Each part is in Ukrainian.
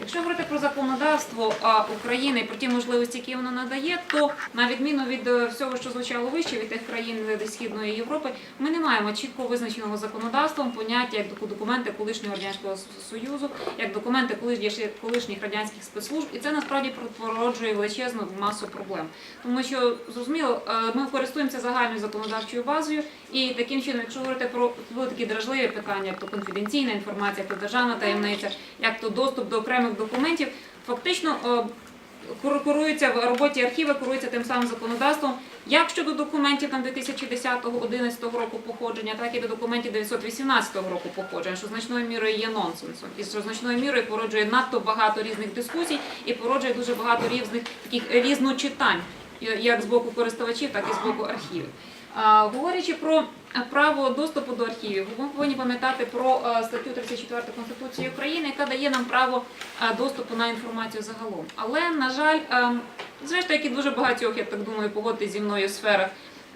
Якщо говорити про законодавство України, про ті можливості, які воно надає, то на відміну від е, всього, що звучало вище, від тих країн е, Східної Європи, ми не маємо чітко визначеного законодавством поняття як документи колишнього радянського союзу, як документи колишніх радянських спецслужб, і це насправді породжує величезну масу проблем. Тому що зрозуміло, е, ми користуємося загальною законодавчою базою, і таким чином, якщо говорити про такі дражливі питання, як то конфіденційна інформація, як то державна таємниця, як то доступ до окремих документів, фактично е, курується в роботі архіва, курується тим самим законодавством, як щодо документів там 2010-2011 року походження, так і до документів 918 року походження, що значною мірою є нонсенсом, і що значною мірою породжує надто багато різних дискусій і породжує дуже багато різних таких різночитань, як з боку користувачів, так і з боку архівів. Говорячи про право доступу до архівів, ми повинні пам'ятати про е, статтю 34 Конституції України, яка дає нам право е, доступу на інформацію загалом. Але, на жаль, е, зрештою, як і дуже багатьох, я так думаю, погодитись зі мною в сферах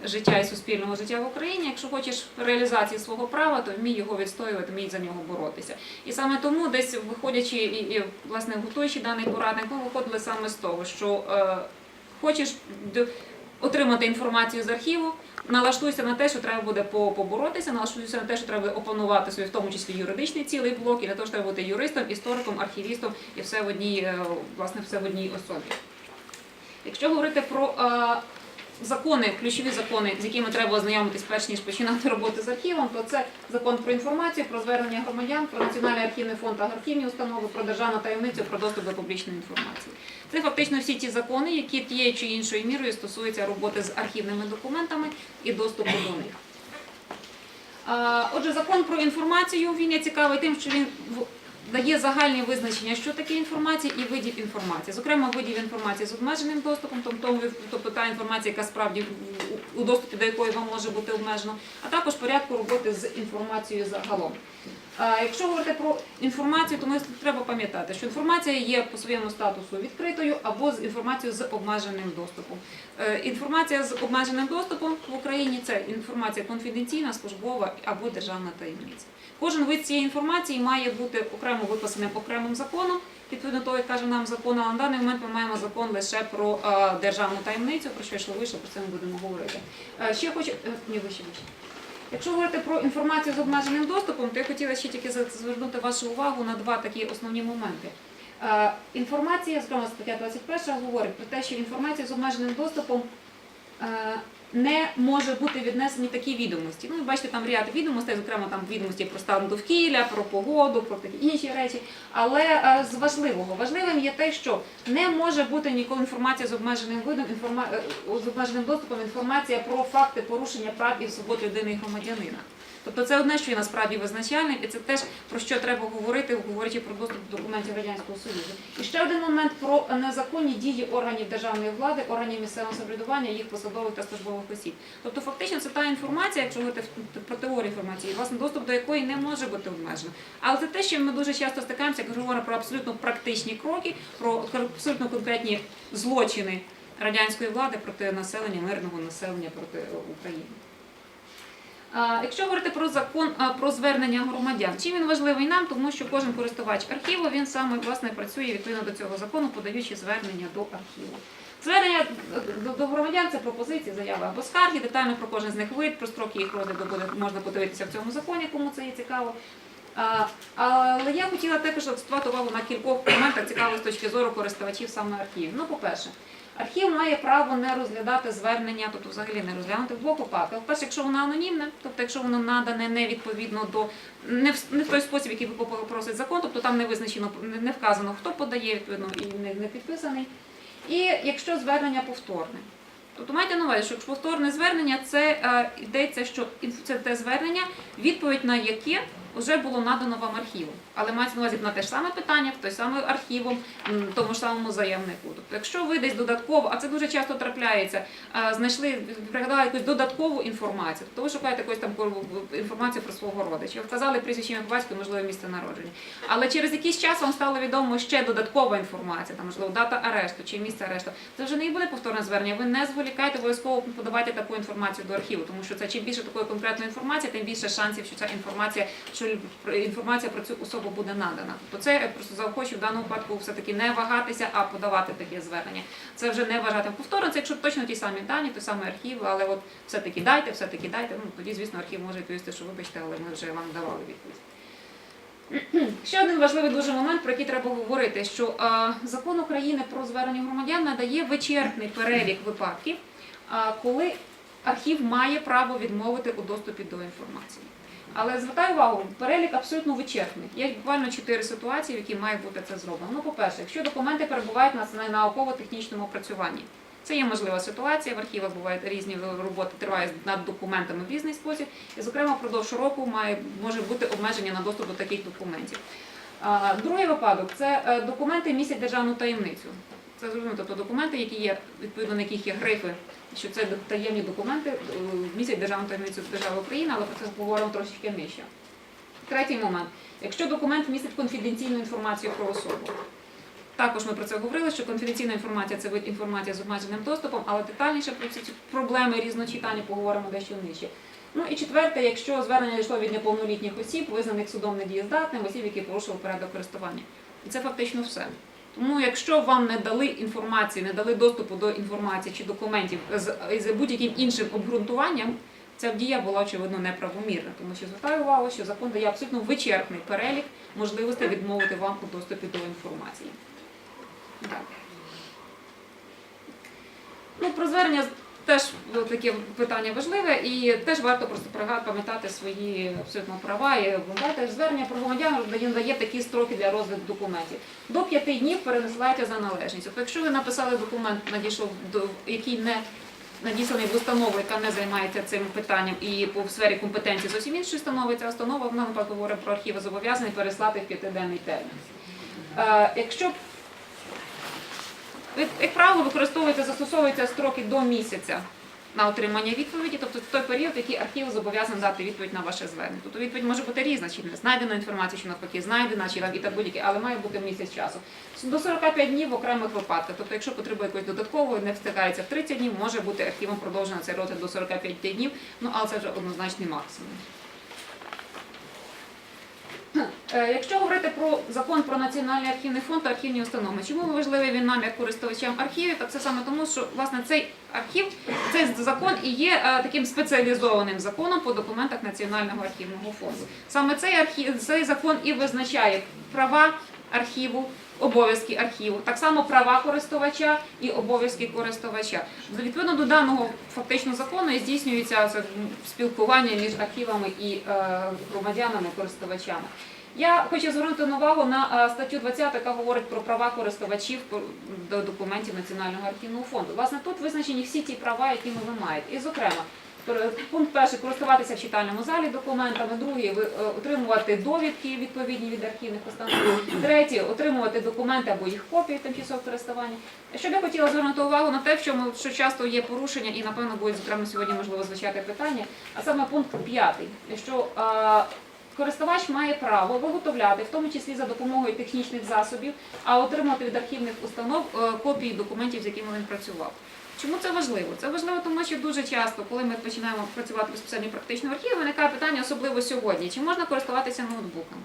життя і суспільного життя в Україні, якщо хочеш реалізації свого права, то вмій його відстоювати, вмій за нього боротися. І саме тому, десь виходячи і, і власне готуючи даний порадник, ми виходили саме з того, що е, хочеш отримати інформацію з архіву. Налаштуйся на те, що треба буде поборотися, налаштуйся на те, що треба опанувати собі, в тому числі юридичний цілий блок, і на те, що треба бути юристом, істориком, архівістом і все в одній, е, власне, все в одній особі. Якщо говорити про е, закони, ключові закони, з якими треба ознайомитись перш ніж починати роботу з архівом, то це закон про інформацію, про звернення громадян, про національний архівний фонд та архівні установи, про державну таємницю, про доступ до публічної інформації. Це фактично всі ті закони, які тією чи іншою мірою стосуються роботи з архівними документами і доступу до них. Отже, закон про інформацію він є цікавий тим, що він дає загальні визначення, що таке інформація і видів інформації. Зокрема, видів інформації з обмеженим доступом, тобто, тобто та інформація, яка справді у доступі до якої вам може бути обмежено, а також порядку роботи з інформацією загалом. Якщо говорити про інформацію, то ми треба пам'ятати, що інформація є по своєму статусу відкритою або з інформацією з обмеженим доступом. Е, Інформація з обмеженим доступом в Україні це інформація конфіденційна, службова або державна таємниця. Кожен вид цієї інформації має бути окремо виписаним окремим законом. Відповідно того, як каже нам закон, а на даний момент ми маємо закон лише про державну таємницю, про що йшло вище, про це ми будемо говорити. Е, Ще хочу е, ні, вище, вище. Якщо говорити про інформацію з обмеженим доступом, то я хотіла ще тільки звернути вашу увагу на два такі основні моменти. Е, Інформація, зокрема стаття 21 говорить про те, що інформація з обмеженим доступом не може бути віднесені такі відомості. Ну, бачите, там ряд відомостей, зокрема там відомості про стан довкілля, про погоду, про такі інші речі. Але е, з важливого важливим є те, що не може бути ніколи інформація з обмеженим видом, інформа... е, з обмеженим доступом, інформація про факти порушення прав і свобод людини і громадянина. Тобто це одне, що є насправді визначальним, і це теж про що треба говорити, говорячи про доступ до документів Радянського Союзу. І ще один момент про незаконні дії органів державної влади, органів місцевого самоврядування, їх посадових та службових осіб. Тобто, фактично, це та інформація, якщо говорити про теорію інформації, власне, доступ до якої не може бути обмежено. Але це те, що ми дуже часто стикаємося, як говоримо про абсолютно практичні кроки, про абсолютно конкретні злочини радянської влади проти населення, мирного населення проти України. Якщо говорити про закон про звернення громадян, чим він важливий нам, тому що кожен користувач архіву він саме власне працює відповідно до цього закону, подаючи звернення до архіву. Звернення до, громадян це пропозиції, заяви або скарги. Детально про кожен з них вид, про строки їх розгляду буде можна подивитися в цьому законі, кому це є цікаво. Але я хотіла також акцентувати увагу на кількох моментах цікавих з точки зору користувачів саме архівів. Ну, по-перше, Архів має право не розглядати звернення, тобто взагалі не розглянути в двох випадках. Перше, якщо воно анонімне, тобто якщо воно надане не відповідно до не в, не в той спосіб, який просить закон, тобто там не визначено, не, вказано, хто подає відповідно і не, не підписаний. І якщо звернення повторне. Тобто майте на увазі, що повторне звернення це е, йдеться, що це те звернення, відповідь на яке вже було надано вам архівом. Але мається на увазі на те ж саме питання, в той самий архівом, тому ж самому заявнику. Тобто, якщо ви десь додатково, а це дуже часто трапляється, знайшли, пригадали якусь додаткову інформацію, тобто ви шукаєте якусь там інформацію про свого родича, вказали прізвище ім'я по батькові, можливо, місце народження. Але через якийсь час вам стало відомо ще додаткова інформація, там можливо дата арешту чи місце арешту. Це вже не буде повторне звернення. Ви не зволікайте, обов'язково подавайте таку інформацію до архіву, тому що це чим більше такої конкретної інформації, тим більше шансів, що ця інформація, що що інформація про цю особу буде надана. Тобто це я просто заохочу в даному випадку все-таки не вагатися, а подавати таке звернення. Це вже не вважати повторно, якщо точно ті самі дані, той самий архів, але от все-таки дайте, все-таки дайте. Ну тоді, звісно, архів може відповісти, що вибачте, але ми вже вам давали відповідь. Ще один важливий дуже момент, про який треба говорити, що закон України про звернення громадян надає вичерпний перелік випадків, а, коли архів має право відмовити у доступі до інформації. Але звертаю увагу, перелік абсолютно вичерпний. Є буквально чотири ситуації, в які має бути це зроблено. Ну, по-перше, якщо документи перебувають на на науково-технічному опрацюванні. Це є можлива ситуація. В архівах бувають різні роботи, тривають над документами в різний спосіб. І, зокрема, впродовж року має може бути обмеження на доступ до таких документів. Другий випадок це е, документи містять державну таємницю. Це зрозуміло, тобто документи, які є відповідно на яких є грифи, що це таємні документи, е, містять державну таємницю держави України, але про це поговоримо трошечки нижче. Третій момент. Якщо документ містить конфіденційну інформацію про особу. Також ми про це говорили, що конфіденційна інформація це вид інформації з обмеженим доступом, але детальніше про ці проблеми різночитання поговоримо дещо нижче. Ну і четверте, якщо звернення йшло від неповнолітніх осіб, визнаних судом недієздатним, осіб, які порушили порядок користування. І це фактично все. Тому, якщо вам не дали інформації, не дали доступу до інформації чи документів з, будь-яким іншим обґрунтуванням, ця дія була очевидно неправомірна, тому що звертаю увагу, що закон дає абсолютно вичерпний перелік можливостей відмовити вам у доступі до інформації. Так. Ну, про звернення теж таке питання важливе, і теж варто просто пам'ятати свої абсолютно права. І пам'ятати, звернення про громадян дає, такі строки для розгляду документів. До п'яти днів перенесувається за належність. Тобто, якщо ви написали документ, надійшов до який не надісланий в установу, яка не займається цим питанням і по в сфері компетенції зовсім іншої установи, ця установа вона наприклад, говорить про архіви зобов'язаний переслати в п'ятиденний термін. Е, якщо як, правило, використовується, застосовуються строки до місяця на отримання відповіді, тобто той період, який архів зобов'язаний дати відповідь на ваше звернення. Тобто відповідь може бути різна, чи не знайдена інформація, чи навпаки знайдена, чи і так будь-яке, але має бути місяць часу. До 45 днів в окремих випадках. Тобто, якщо потребує якоїсь додаткової, не встигається в 30 днів, може бути архівом продовжено цей розгляд до 45 днів, ну але це вже однозначний максимум. Е, Якщо говорити про закон про національний архівний фонд та архівні установи, чому важливий він нам як користувачам архівів? Так це саме тому, що власне цей архів, цей закон і є е, таким спеціалізованим законом по документах Національного архівного фонду. Саме цей архів, цей закон і визначає права архіву. Обов'язки архіву, так само права користувача і обов'язки користувача. Відповідно до даного фактично закону здійснюється спілкування між архівами і е, громадянами, користувачами. Я хочу звернути увагу на е, статтю 20, яка говорить про права користувачів до документів Національного архівного фонду. Власне, тут визначені всі ті права, які ви маєте. І, зокрема, пункт перший користуватися в читальному залі документами, другий е, отримувати довідки відповідні від архівних установ, третій отримувати документи або їх копії тимчасового користування. Що б я хотіла звернути увагу на те, в чому що часто є порушення, і напевно буде зокрема сьогодні можливо звучати питання, а саме пункт п'ятий, що Користувач має право виготовляти, в тому числі за допомогою технічних засобів, а отримати від архівних установ е, копії документів, з якими він працював. Чому це важливо? Це важливо, тому що дуже часто, коли ми починаємо працювати безпосередньо практично в архіві, виникає питання, особливо сьогодні, чи можна користуватися ноутбуком,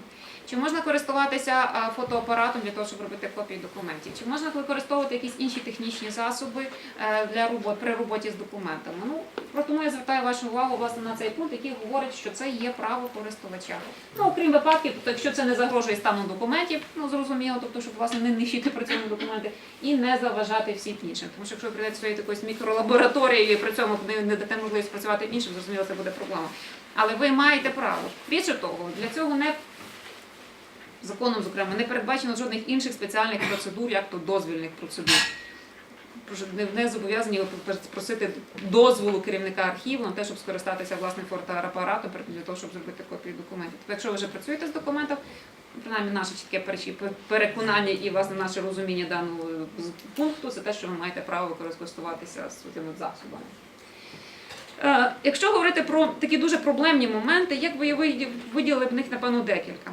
чи можна користуватися фотоапаратом для того, щоб робити копії документів, чи можна використовувати якісь інші технічні засоби е, для робот при роботі з документами. Ну тому я звертаю вашу увагу власне на цей пункт, який говорить, що це є право користувача. Ну окрім випадків, тобто, якщо це не загрожує стану документів, ну зрозуміло, тобто, щоб власне не нищити при документи і не заважати всім іншим. Тому що якщо прийдете своєю якоюсь мікролабораторією і при цьому не дате можливість працювати іншим, зрозуміло, це буде проблема. Але ви маєте право. Більше того, для цього не законом, зокрема, не передбачено жодних інших спеціальних процедур, як то дозвільних процедур. Не- зобов'язані просити дозволу керівника архіву на те, щоб скористатися власним фотоапаратом для того, щоб зробити копію документів. Тобто, якщо ви вже працюєте з документом, принаймні наше чітке переконання і власне наше розуміння даного пункту, це те, що ви маєте право користуватися цими засобами. Якщо говорити про такі дуже проблемні моменти, як би я виділили б них, напевно, декілька.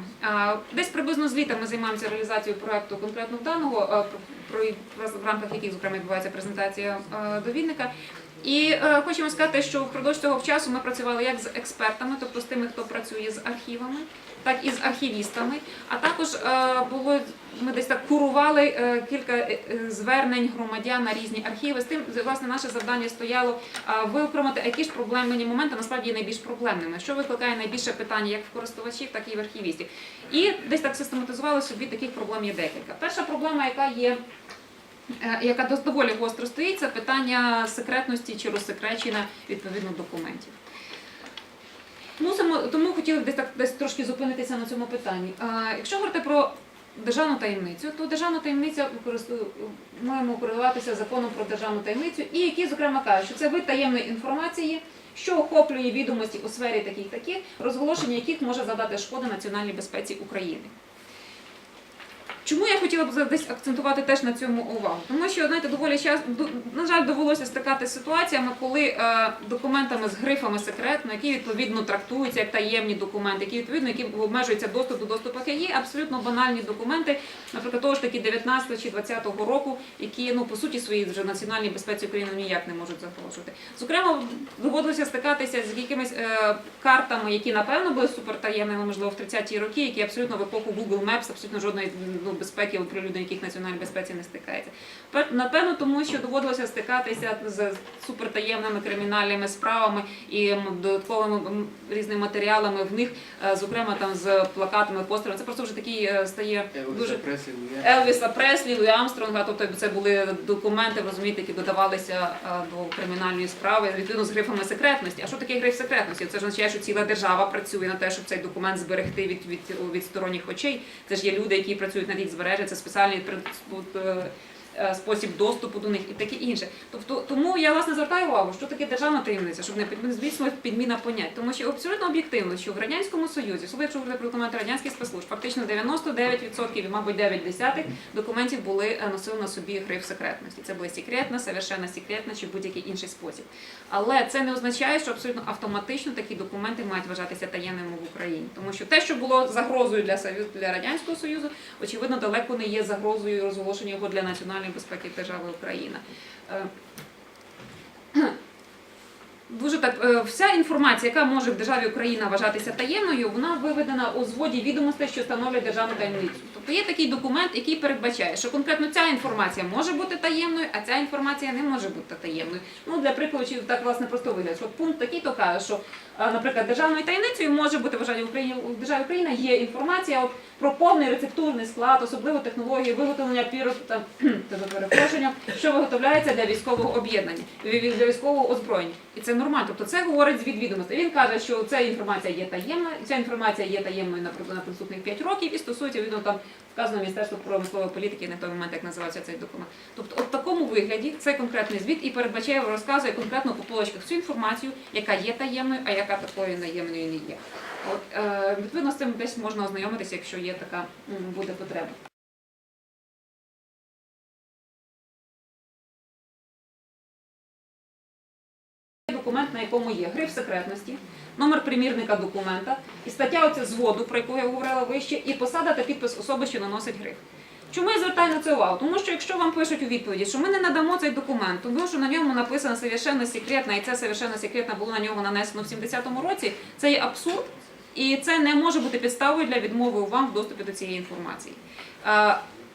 Десь приблизно з літа ми займаємося реалізацією проекту конкретно даного, е, в рамках яких, зокрема, відбувається презентація е, довідника. І е, хочемо сказати, що впродовж цього часу ми працювали як з експертами, тобто з тими, хто працює з архівами, так і з архівістами. А також е, було ми десь так курували е, кілька е, звернень громадян на різні архіви. З тим власне наше завдання стояло виокремити, які ж проблемні моменти насправді найбільш проблемними, що викликає найбільше питання як в користувачів, так і в архівістів. І десь так систематизували собі таких проблем є декілька. Перша проблема, яка є. Яка доволі гостро стоїть, це питання секретності чи розсекречення відповідно документів. Мусимо, тому хотіли десь так десь трошки зупинитися на цьому питанні. А, якщо говорити про державну таємницю, то державна таємниця маємо керуватися законом про державну таємницю, і які, зокрема, кажуть, що це вид таємної інформації, що охоплює відомості у сфері таких таких, розголошення яких може завдати шкоди національній безпеці України. Чому я хотіла б десь акцентувати теж на цьому увагу? Тому що знаєте, доволі час на жаль, довелося стикатися з ситуаціями, коли е, документами з грифами секретно, які відповідно трактуються як таємні документи, які відповідно які обмежується доступ до доступу, які є абсолютно банальні документи, наприклад, того ж таки 19 чи 20 року, які ну по суті своїй вже національній безпеці України ніяк не можуть загрожувати. Зокрема, доводилося стикатися з якимись е, картами, які напевно були супертаємними, можливо, в 30-ті роки, які абсолютно в епоху Google Maps, абсолютно жодної ну, безпеки оприлюднення яких національній безпеці не стикається. Напевно, тому що доводилося стикатися з супертаємними кримінальними справами і додатковими різними матеріалами в них, е, зокрема там з плакатами, постерами. Це просто вже такий е, стає дуже Преси, Елвіса Преслі, Луї Амстронга, тобто це були документи, розумієте, які додавалися е, до кримінальної справи відповідно з грифами секретності. А що таке гриф секретності? Це ж означає, що ціла держава працює на те, щоб цей документ зберегти від, від, від сторонніх очей. Це ж є люди, які працюють над їх збереженням, спеціальний е, спосіб доступу до них і таке інше. Тобто, тому я власне звертаю увагу, що таке державна таємниця, щоб не під- звісно підміна понять. Тому що абсолютно об'єктивно, що в радянському союзі, особливо якщо говорити про документи радянських спецслужб, фактично 99% і, мабуть, 9 десятих документів були е, носили на собі гриф секретності. Це була секретна, совершенно секретна чи будь-який інший спосіб. Але це не означає, що абсолютно автоматично такі документи мають вважатися таємними в Україні, тому що те, що було загрозою для Союзу для радянського союзу, очевидно, далеко не є загрозою розголошення його для національної безпеки держави Україна. Дуже так, е, вся інформація, яка може в державі Україна вважатися таємною, вона виведена у зводі відомостей, що становлять державну таємницю. Тобто є такий документ, який передбачає, що конкретно ця інформація може бути таємною, а ця інформація не може бути таємною. Ну для прикладу, чи так власне просто вигляд, що пункт такий то каже, що, е, наприклад, державною таємницею може бути вважання Україні в державі Україна є інформація от, про повний рецептурний склад, особливо технології виготовлення там тебе перепрошення, що виготовляється для військового об'єднання, для військового озброєння. І це нормально. Тобто це говорить звід відомостей. Він каже, що ця інформація є таємна, ця інформація є таємною наприклад, на наступних 5 років і стосується відомо там вказано Міністерство промислової політики на той момент, як називався цей документ. Тобто, в такому вигляді цей конкретний звіт і передбачає, розказує конкретно по полочках всю інформацію, яка є таємною, а яка такою таємною не є. От е, відповідно з цим десь можна ознайомитися, якщо є така буде потреба. Якому є гриф секретності, номер примірника документа і стаття оця зводу, про яку я говорила вище, і посада та підпис особи, що наносить гриф. Чому я звертаю на це увагу? Тому що якщо вам пишуть у відповіді, що ми не надамо цей документ, тому що на ньому написано совершенно секретно, і це совершенно секретно було на нього нанесено в 70-му році, це є абсурд, і це не може бути підставою для відмови вам в доступі до цієї інформації.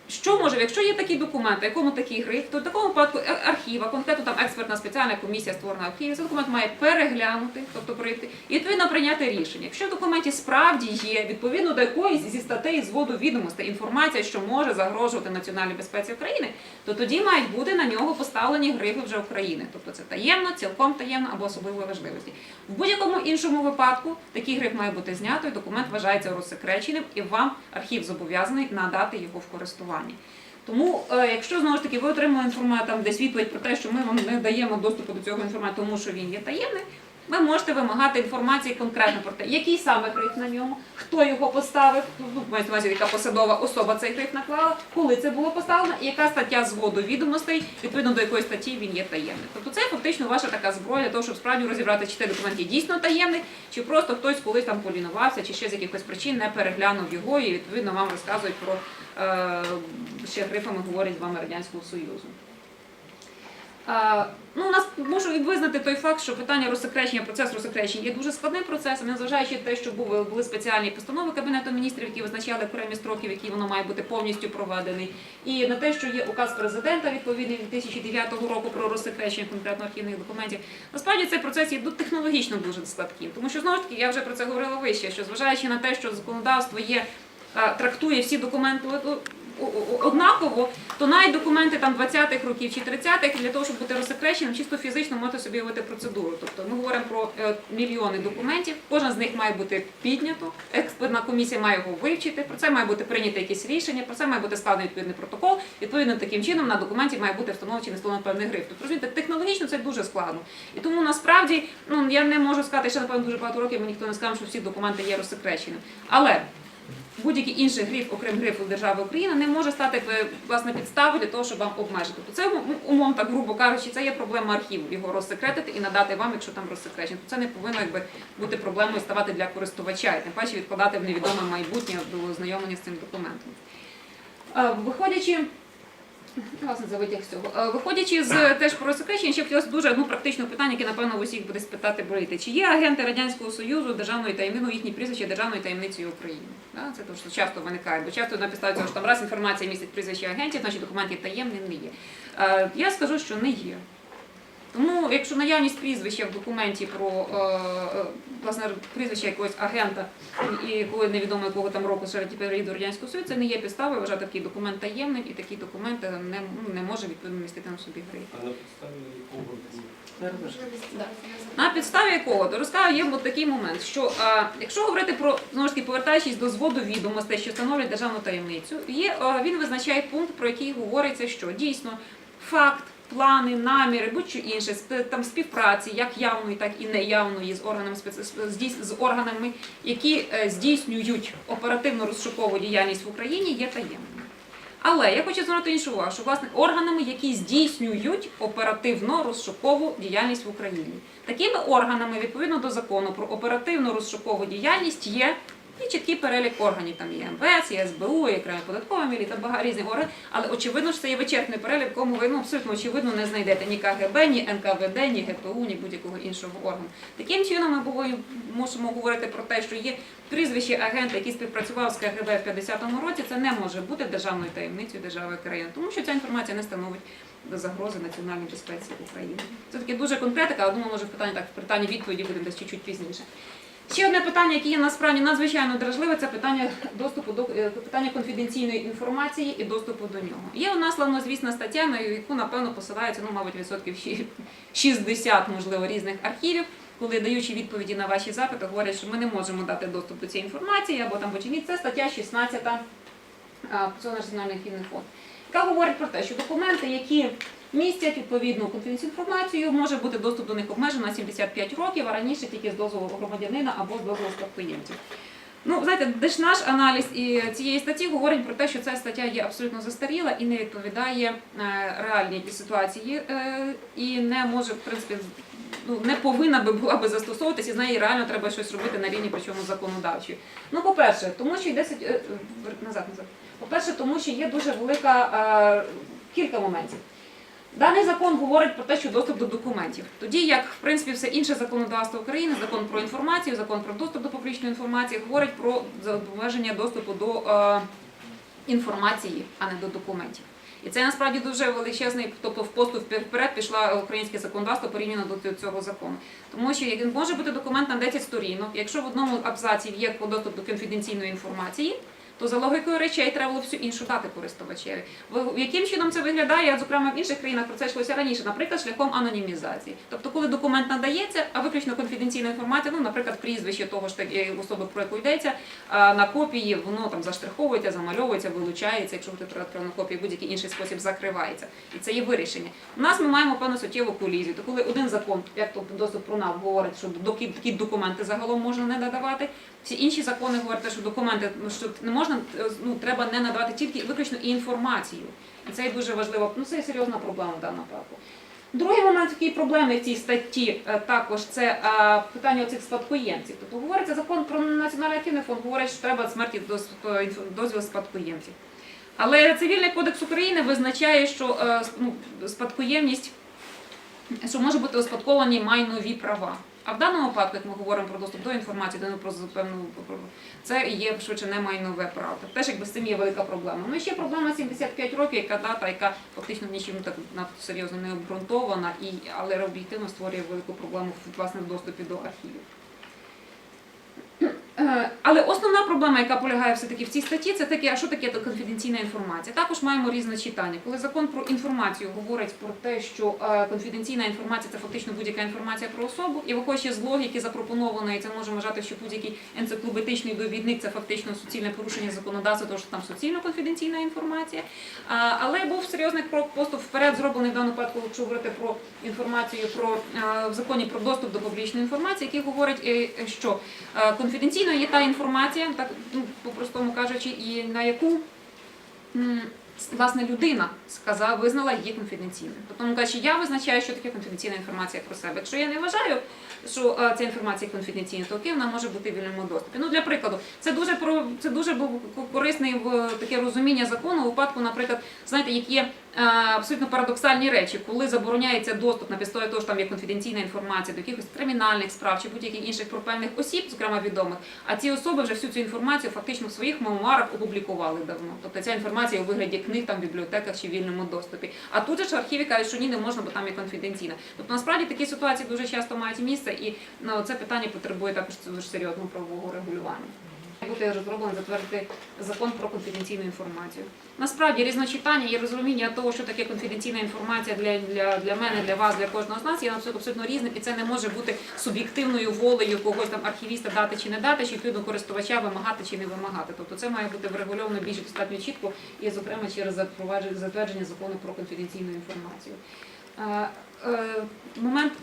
Що може, якщо є такий документ, в якому такий гриф, то в такому випадку е- архіва, конкретно там експертна спеціальна комісія створена Києві, цей документ має переглянути, тобто прийти, і відповідно прийняти рішення. Якщо в документі справді є відповідно до якоїсь зі статей зводу відомостей інформація, що може загрожувати національній безпеці України, то тоді мають бути на нього поставлені грифи вже України. Тобто це таємно, цілком таємно або особливої важливості. В будь-якому іншому випадку такий гриф має бути знято, і документ вважається розсекреченим, і вам архів зобов'язаний надати його в користування. Тому, е, якщо знову ж таки ви отримали інформацію там десь відповідь про те, що ми вам не даємо доступу до цього інформації, тому що він є таємний, ви можете вимагати інформації конкретно про те, який саме гриф на ньому, хто його поставив, ну, мається увазі, яка посадова особа цей гриф наклала, коли це було поставлено, і яка стаття зводу відомостей, відповідно до якої статті він є таємним. Тобто це фактично ваша така зброя для того, щоб справді розібрати, чи документ є дійсно таємний, чи просто хтось колись там полінувався, чи ще з якихось причин не переглянув його, і відповідно вам розказують про е, ще грифами говорять з вами Радянського Союзу. Ну, у нас можу визнати той факт, що питання розсекречення, процес розсекречення є дуже складним процесом, незважаючи на те, що були, були спеціальні постанови Кабінету міністрів, які визначали окремі строки, в які воно має бути повністю проведений, і на те, що є указ президента відповідний 2009 року про розсекречення конкретно архівних документів. Насправді цей процес є технологічно дуже складким, тому що знову ж таки я вже про це говорила вище, що зважаючи на те, що законодавство є трактує всі документи однаково, то навіть документи там 20-х років чи 30-х для того, щоб бути розсекреченим, чисто фізично можете собі уявити процедуру. Тобто ми говоримо про е, мільйони документів, кожен з них має бути піднято, експертна комісія має його вивчити, про це має бути прийнято якесь рішення, про це має бути складений відповідний протокол. Відповідно, таким чином на документі має бути встановлений чи не встановлений певний гриф. Тобто розумієте, технологічно це дуже складно. І тому насправді ну я не можу сказати, що напевно дуже багато років мені ніхто не сказав, що всі документи є розсекреченими. Але будь-який інший гриф, окрім грифу держави Україна, не може стати е, власне підставою для того, щоб вам обмежити. То це ум- умовно так, грубо кажучи, це є проблема архіву, його розсекретити і надати вам, якщо там розсекречено. То це не повинно якби бути проблемою ставати для користувача, і тим паче відкладати в невідоме майбутнє до ознайомлення з цим документом. Е, Виходячи. Власне, за витяг цього. Е, Виходячи з теж про розсекречення, ще хотілося дуже ну, практичне питання, яке, напевно, в усіх буде спитати брити. Чи є агенти Радянського Союзу державної таємниці, ну, їхні прізвища державною таємницею України? Да? Це те, що часто виникає, бо часто на що там раз інформація містить прізвище агентів, значить документів таємним не є. Е, Я скажу, що не є. Тому, якщо наявність прізвища в документі про е, е, власне прізвище якогось агента, і коли невідомо якого там року серед періоду радянського союзу, це не є підставою вважати такий документ таємним, і такий документ е, не, ну, не може відповідно містити на собі гри. А на підставі якого Да. На підставі якого то розказую, є от такий момент, що е, якщо говорити про знову ж таки повертаючись до зводу відомостей, що становлять державну таємницю, є е, він визначає пункт, про який говориться, що дійсно факт. Плани, наміри, будь-що інше, там співпраці, як явної, так і неявної з органами з органами, які е, здійснюють оперативно розшукову діяльність в Україні, є таємними. Але я хочу звернути іншу увагу, що власне органами, які здійснюють оперативно розшукову діяльність в Україні. Такими органами, відповідно до закону про оперативно розшукову діяльність, є і чіткий перелік органів. Там є МВС, є СБУ, є окрема податкова міліція, багато різних органів. Але очевидно, що це є вичерпний перелік, в якому ви ну, абсолютно очевидно не знайдете ні КГБ, ні НКВД, ні ГПУ, ні будь-якого іншого органу. Таким чином, ми мусимо говорити про те, що є прізвище агента, який співпрацював з КГБ в 50-му році, це не може бути державною таємницею держави країни, тому що ця інформація не становить До загрози національній безпеці України. Це таке дуже конкретика, але думаю, може в питанні так в питанні відповіді будемо десь чуть-чуть пізніше. Ще одне питання, яке є насправді надзвичайно дражливе, це питання доступу до е, питання конфіденційної інформації і доступу до нього. Є у нас славнозвісна стаття, на яку напевно посилається, ну мабуть, відсотків щі- 60, можливо, різних архівів, коли даючи відповіді на ваші запити, говорять, що ми не можемо дати доступ до цієї інформації або там чи ні. Це стаття 16 національний архівний фонд, яка говорить про те, що документи, які містять відповідну конфіденційну інформацію, може бути доступ до них обмежено на 75 років, а раніше тільки з дозволу громадянина або з дозволу спадкоємців. Ну, знаєте, де ж наш аналіз і цієї статті говорить про те, що ця стаття є абсолютно застаріла і не відповідає е, реальній ситуації е, і не може, в принципі, ну, не повинна би була би застосовуватися, з нею реально треба щось робити на рівні, причому законодавчої. Ну, по-перше, тому що йде е, назад, назад. По-перше, тому що є дуже велика кілька моментів. Даний закон говорить про те, що доступ до документів. Тоді як в принципі все інше законодавство України, закон про інформацію, закон про доступ до публічної інформації, говорить про обмеження доступу до е, інформації, а не до документів. І це насправді дуже величезний, тобто в поступ вперед пішла українське законодавство порівняно до цього закону. Тому що може бути документ на 10 сторінок, якщо в одному абзаці є доступ до конфіденційної інформації, то за логікою речей треба було всю іншу дати користувачеві. Яким чином це виглядає, зокрема в інших країнах про це йшлося раніше, наприклад, шляхом анонімізації. Тобто, коли документ надається, а виключно конфіденційна інформація, ну, наприклад, прізвище того ж таки особи, про яку йдеться, на копії воно там заштриховується, замальовується, вилучається, якщо ви на копії, будь-який інший спосіб закривається. І це є вирішення. У нас ми маємо певну суттєву колізію. То коли один закон, як то доступ про НАВ, говорить, що такі документи загалом можна не надавати, всі інші закони говорять, що документи ну, що не можна, е, ну треба не надавати тільки виключно інформацію. І це дуже важливо. Ну це серйозна проблема в даному випадку. Другий момент, який проблемний в цій статті, е, також це е, питання оцих спадкоємців. Тобто говориться закон про національний архівний фонд, говорить, що треба смерті дозвіл спадкоємців. Але цивільний кодекс України визначає, що ну, спадкоємність що може бути успадковані майнові права. А в даному випадку, як ми говоримо про доступ до інформації, до про певну це є швидше не майнове право. Теж якби з цим є велика проблема. Ну і ще проблема 75 років, яка дата, яка фактично нічим так надто серйозно не обґрунтована, і але об'єктивно створює велику проблему власне в доступі до архівів. Але основна проблема, яка полягає все-таки в цій статті, це таке, а що таке конфіденційна інформація. Також маємо різне читання. Коли закон про інформацію говорить про те, що е, конфіденційна інформація це фактично будь-яка інформація про особу, і виходячи з логіки запропонованої, це може вважати, що будь-який енциклопедичний довідник це фактично суцільне порушення законодавства, тому що там суцільно конфіденційна інформація. Але був серйозний крок просто вперед зроблений в даному випадку, якщо говорити про інформацію про е, в законі про доступ до публічної інформації, який говорить, е, що конфіденційною є та інформація, так ну, по-простому кажучи, і на яку власне людина сказала, визнала її конфіденційною. Тобто, каже, я визначаю, що таке конфіденційна інформація про себе. Якщо я не вважаю, що ця інформація конфіденційна, то окей, вона може бути в вільному доступі. Ну для прикладу, це дуже про це дуже був корисний в таке розуміння закону у випадку, наприклад, знаєте, які є абсолютно парадоксальні речі, коли забороняється доступ на підставі того, що там є конфіденційна інформація до якихось кримінальних справ чи будь-яких інших пропевних осіб, зокрема відомих. А ці особи вже всю цю інформацію фактично в своїх мемуарах опублікували давно. Тобто ця інформація у вигляді книг там бібліотеках чи вільному доступі. А тут же ж в архіві кажуть, що ні, не можна, бо там є конфіденційна. Тобто насправді такі ситуації дуже часто мають місце, і ну, це питання потребує також дуже серйозного правового регулювання. Бути розроблений затвердити закон про конфіденційну інформацію. Насправді різночитання і розуміння того, що таке конфіденційна інформація для, для, для мене, для вас, для кожного з нас є абсолютно, абсолютно різним, і це не може бути суб'єктивною волею когось там архівіста дати чи не дати, чи відповідно користувача вимагати чи не вимагати. Тобто це має бути врегульовано більш достатньо чітко і, зокрема, через затвердження закону про конфіденційну інформацію. Е, е, момент.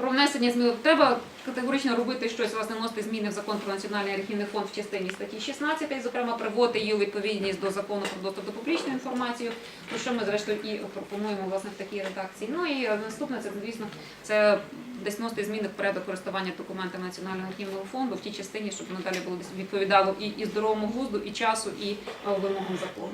про внесення змін треба категорично робити щось, власне, вносити зміни в закон про національний архівний фонд в частині статті 16, зокрема, приводити її у відповідність до закону про доступ до публічної інформації, про що ми зрештою і пропонуємо власне в такій редакції. Ну і наступне це, звісно, це десь вносити зміни в порядок користування документами національного архівного фонду в тій частині, щоб воно далі було відповідало і, і здоровому глузду, і часу, і вимогам закону.